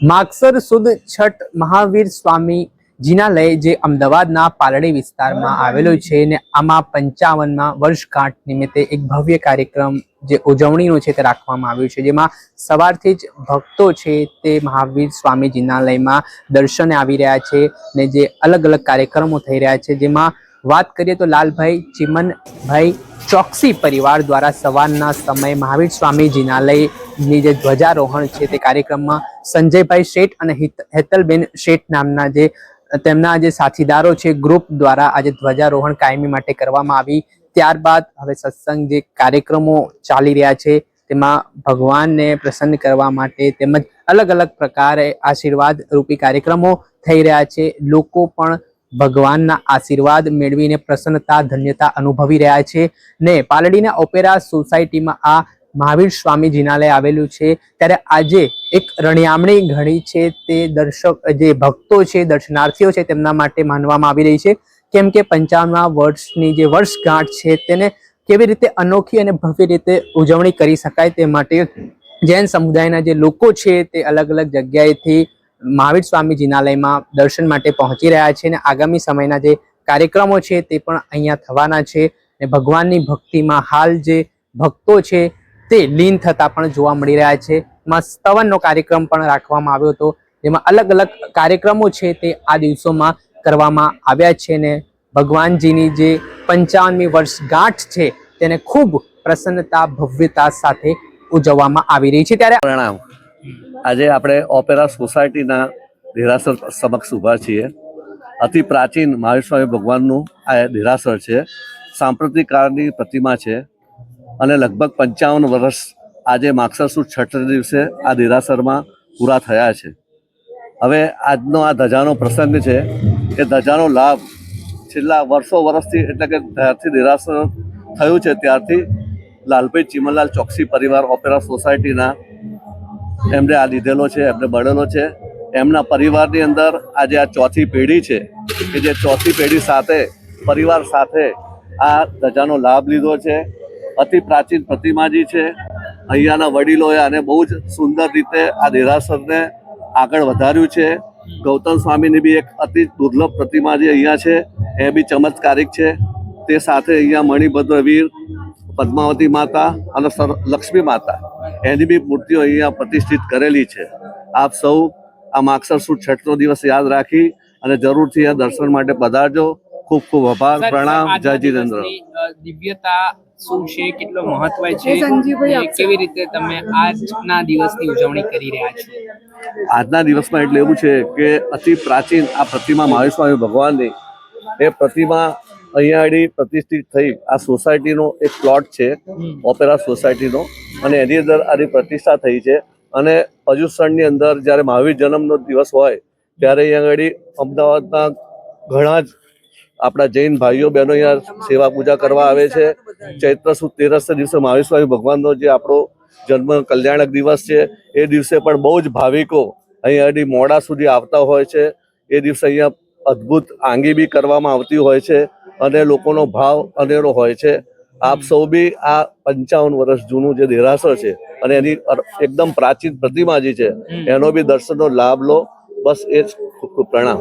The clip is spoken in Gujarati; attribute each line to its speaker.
Speaker 1: માગસર સુદ છઠ મહાવીર સ્વામી જિનાલય જે અમદાવાદના પાલડી વિસ્તારમાં આવેલો છે ને આમાં પંચાવનમાં વર્ષગાંઠ નિમિત્તે એક ભવ્ય કાર્યક્રમ જે ઉજવણીનો છે તે રાખવામાં આવ્યો છે. જેમાં સવારથી જ ભક્તો છે તે મહાવીર સ્વામી જિનાલયમાં દર્શને આવી રહ્યા છે ને જે અલગ અલગ કાર્યક્રમો થઈ રહ્યા છે. જેમાં વાત કરીએ તો લાલભાઈ ચિમનભાઈ ચોકસી પરિવાર દ્વારા સવારના સમયે મહાવીર સ્વામી જિનાલયની જે ધ્વજારોહણ છે તે કાર્યક્રમમાં સંજયભાઈ શેઠ અને હિત- હેતલબેન શેઠ નામના જે, તેમના જે સાથીદારો છે ગ્રુપ દ્વારા આજે ધ્વજારોહણ કાયમી માટે કરવામાં આવી. ત્યારબાદ હવે સત્સંગ જે કાર્યક્રમો ચાલી રહ્યા છે, તેમાં ભગવાનને પ્રસન્ન કરવા માટે તેમજ અલગ અલગ પ્રકારે આશીર્વાદ રૂપી કાર્યક્રમો થઈ રહ્યા છે. લોકો પણ ભગવાનના આશીર્વાદ મેળવીને પ્રસન્નતા, ધન્યતા અનુભવી રહ્યા છે ને પાલડીના ઓપેરા સોસાયટીમાં આ મહાવીર સ્વામી જિનાલય આવેલું છે. ત્યારે આજે એક રણિયામણી ઘડી છે તે દર્શક, જે ભક્તો છે, દર્શનાર્થીઓ છે તેમના માટે માનવામાં આવી રહી છે. કેમ કે પંચાવનમા વર્ષની જે વર્ષગાંઠ છે તેને કેવી રીતે અનોખી અને ભવ્ય રીતે ઉજવણી કરી શકાય તે માટે જૈન સમુદાયના જે લોકો છે તે અલગ અલગ જગ્યાએથી મહાવીર સ્વામી જિનાલયમાં દર્શન માટે પહોંચી રહ્યા છે અને આગામી સમયના જે કાર્યક્રમો છે તે પણ અહીંયા થવાના છે. ને ભગવાનની ભક્તિમાં હાલ જે ભક્તો છે તે લીન થતા પણ જોવા મળી રહ્યા છે. એમાં સ્તવનનો કાર્યક્રમ પણ રાખવામાં આવ્યો હતો. જેમાં અલગ અલગ કાર્યક્રમો છે તે આ દિવસોમાં કરવામાં આવ્યા છે ને ભગવાનજીની જે પંચાવનમી વર્ષગાંઠ છે તેને ખૂબ પ્રસન્નતા, ભવ્યતા સાથે ઉજવવામાં આવી રહી છે. ત્યારે
Speaker 2: પ્રણામ. આજે આપણે ઓપેરા સોસાયટીના દેરાસર સમક્ષ ઊભા છીએ. અતિ પ્રાચીન મહાવીર સ્વામી ભગવાનનું આ દેરાસર છે. સાંપ્રતિક કાળની પ્રતિમા છે. અને લગભગ પંચાવન વર્ષ આજે માગસર સુદ છઠ દિવસે આ દેરાસરમાં પૂરા થયા છે. હવે આજનો આ ધજાનો પ્રસંગ છે એ ધજાનો લાભ છેલ્લા વર્ષો વર્ષથી એટલે કે જ્યારથી દેરાસર થયું છે ત્યારથી લાલભાઈ ચીમનલાલ ચોકસી પરિવાર ઓપેરા સોસાયટીના એમને આ લીધેલો છે, એમને બળેલો છે. એમના પરિવારની અંદર આજે આ ચોથી પેઢી છે કે જે ચોથી પેઢી સાથે પરિવાર સાથે આ ધજાનો લાભ લીધો છે. અતિ પ્રાચીન પ્રતિમાજી છે. અહીંયાના વડીલોએ આને બહુ જ સુંદર રીતે આ દેરાસરને આગળ વધાર્યું છે. ગૌતમ સ્વામીની બી એક અતિ દુર્લભ પ્રતિમા જે અહીંયા છે. એ બી ચમત્કારિક છે. તે સાથે અહીંયા મણિભદ્ર વીર, પદ્માવતી માતા અને સર, લક્ષ્મી માતા એની બી મૂર્તિઓ અહીંયા પ્રતિષ્ઠિત કરેલી છે. આપ સૌ આ માગસર સુદ દિવસ યાદ રાખી અને જરૂરથી આ દર્શન માટે પધારજો. ખૂબ ખૂબ આભાર. પ્રણામ. જય જીતેન્દ્ર.
Speaker 1: દિવ્યતા શું છે? કેટલો મહત્વ છે. કેવી રીતે તમે આજના દિવસની ઉજવણી કરી રહ્યા છો?
Speaker 2: આજના દિવસમાં એટલે એવું છે કે અતિ પ્રાચીન આ પ્રતિમા મહાવીર સ્વામી ભગવાનની એ પ્રતિમા અહીંયા આગળ પ્રતિષ્ઠિત થઈ. આ સોસાયટીનો એક પ્લોટ છે ઓપેરા સોસાયટીનો. અને એની અંદર આની પ્રતિષ્ઠા થઈ છે. અને પર્યુષણની અંદર જ્યારે મહાવીર જન્મનો દિવસ હોય ત્યારે અહીંયા આગળ અમદાવાદના ઘણા જ આપણા જૈન ભાઈઓ બહેનો અહીંયા સેવા પૂજા કરવા આવે છે. ચૈત્ર સુદ તેરસ દિવસે મહાવીર સ્વામી ભગવાનનો જે આપણો જન્મ કલ્યાણક દિવસ છે એ દિવસે પણ બહુ જ ભાવિકો અહીંયા આગળ મોડા સુધી આવતા હોય છે. એ દિવસે અહીંયા અદ્ભુત આંગી બી કરવામાં આવતી હોય છે અને લોકોનો ભાવ અનેરો હોય છે. આપ સૌ બી આ પંચાવન વર્ષ જૂનું જે દેરાસર છે અને એની એકદમ પ્રાચીન પ્રતિમા જે છે એનો બી દર્શનનો લાભ લો. બસ એ જ ખૂબ ખૂબ પ્રણામ.